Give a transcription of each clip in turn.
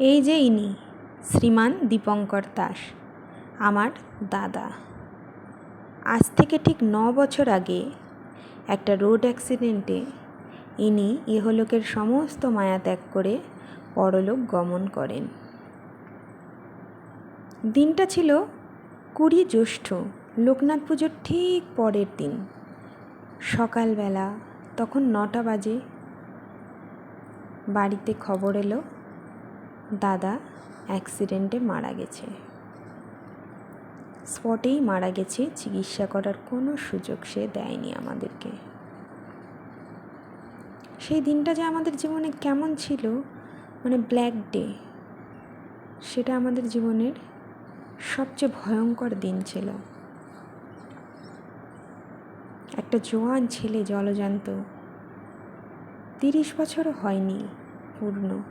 এই যে ইনি, শ্রীমান দীপঙ্কর দাস, আমার দাদা। আজ থেকে ঠিক ন বছর আগে একটা রোড অ্যাক্সিডেন্টে ইনি ইহলোকের সমস্ত মায়া ত্যাগ করে পরলোক গমন করেন। দিনটা ছিল কুড়ি জ্যৈষ্ঠ, লোকনাথ পুজোর ঠিক পরের দিন। সকালবেলা তখন নটা বাজে। বাড়িতে খবর এলো দাদা অ্যাক্সিডেন্টে মারা গেছে। স্পটেই মারা গেছে, চিকিৎসা করার কোনো সুযোগ সে দেয়নি আমাদেরকে। সেই দিনটা যে আমাদের জীবনে কেমন ছিল মানে ব্ল্যাক ডে, সেটা আমাদের জীবনের সবচেয়ে ভয়ঙ্কর দিন ছিল। একটা জোয়ান ছেলে জলজান্ত, তিরিশ বছরও হয়নি পূর্ণ।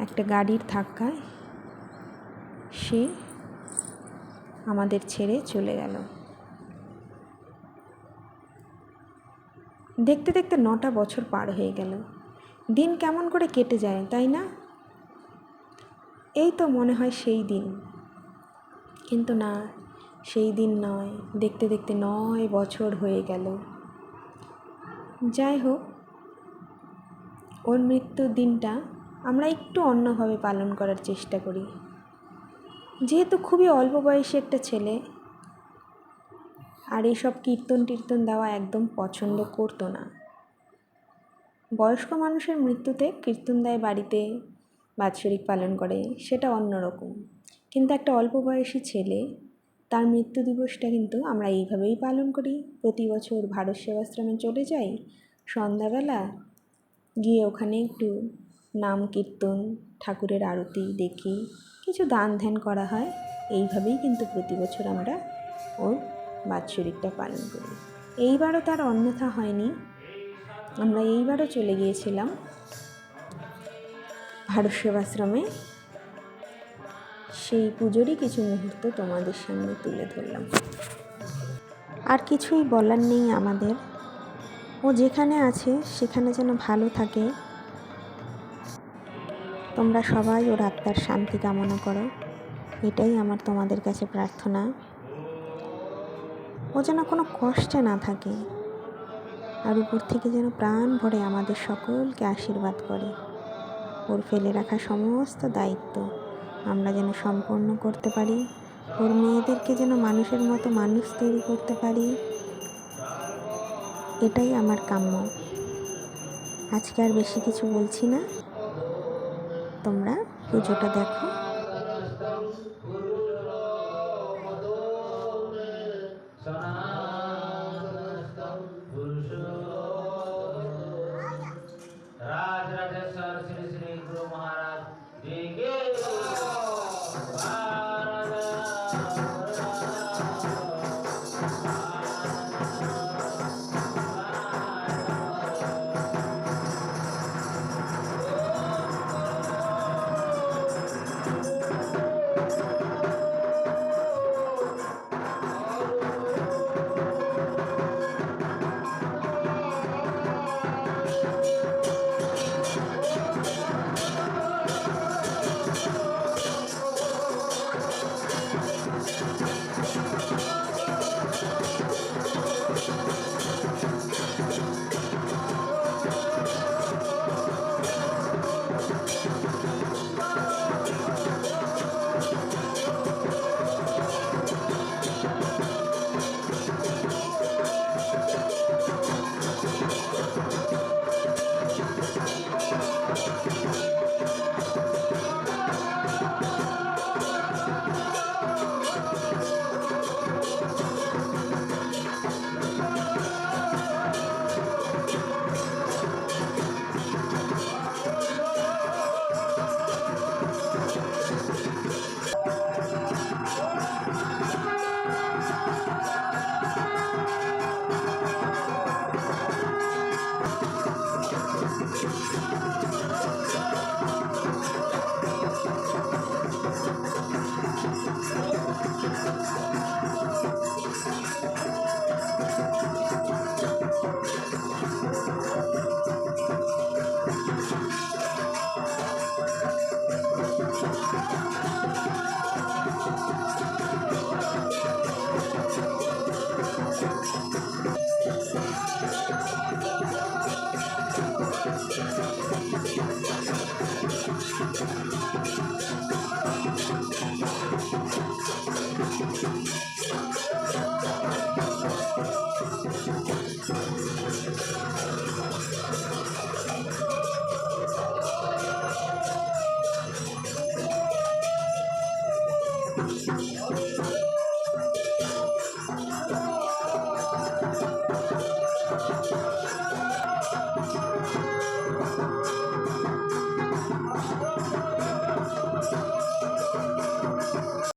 একটা গাড়ির ধাক্কায় সে আমাদের ছেড়ে চলে গেল। দেখতে দেখতে নটা বছর পার হয়ে গেল। দিন কেমন করে কেটে যায়, তাই না? এই তো মনে হয় সেই দিন। কিন্তু না, সেই দিন নয়, দেখতে দেখতে নয় বছর হয়ে গেল। যাই হোক, ওর মৃত্যুর দিনটা আমরা একটু অন্যভাবে পালন করার চেষ্টা করি। যেহেতু খুবই অল্প বয়সী একটা ছেলে, আর এইসব কীর্তন টীর্তন দেওয়া একদম পছন্দ করতো না। বয়স্ক মানুষের মৃত্যুতে কীর্তন দেয় বাড়িতে বাৎসরিক পালন করে, সেটা অন্যরকম। কিন্তু একটা অল্প বয়সী ছেলে, তার মৃত্যু দিবসটা কিন্তু আমরা এইভাবেই পালন করি। প্রতি বছর ভারত সেবাশ্রমে চলে যাই, সন্ধ্যাবেলা গিয়ে ওখানে একটু নাম কীর্তন, ঠাকুরের আরতি দেখি, কিছু দান ধ্যান করা হয়। এইভাবেই কিন্তু প্রতি বছর আমরা ওর বাৎসরিকটা পালন করি। এইবারও তার অন্যথা হয়নি। আমরা এইবারও চলে গিয়েছিলাম ভারত সেবাশ্রমে সেই পুজোরই কিছু মুহূর্ত তোমাদের সামনে তুলে ধরলাম। আর কিছুই বলার নেই আমাদের। ও যেখানে আছে, সেখানে যেন ভালো থাকে। তোমরা সবাই ওর আত্মার শান্তি কামনা করো। এটাই আমার তোমাদের কাছে প্রার্থনা। ও যেন কোনো কষ্টে না থাকে আর উপর থেকে যেন প্রাণ ভরে আমাদের সকলকে আশীর্বাদ করে। ওর ফেলে রাখা সমস্ত দায়িত্ব আমরা যেন সম্পন্ন করতে পারি। ওর মেয়েদেরকে যেন মানুষের মতো মানুষ তৈরি করতে পারি। এটাই আমার কাম্য। আজকে আর বেশি কিছু বলছি না। তোমরা পুজোটা দেখো।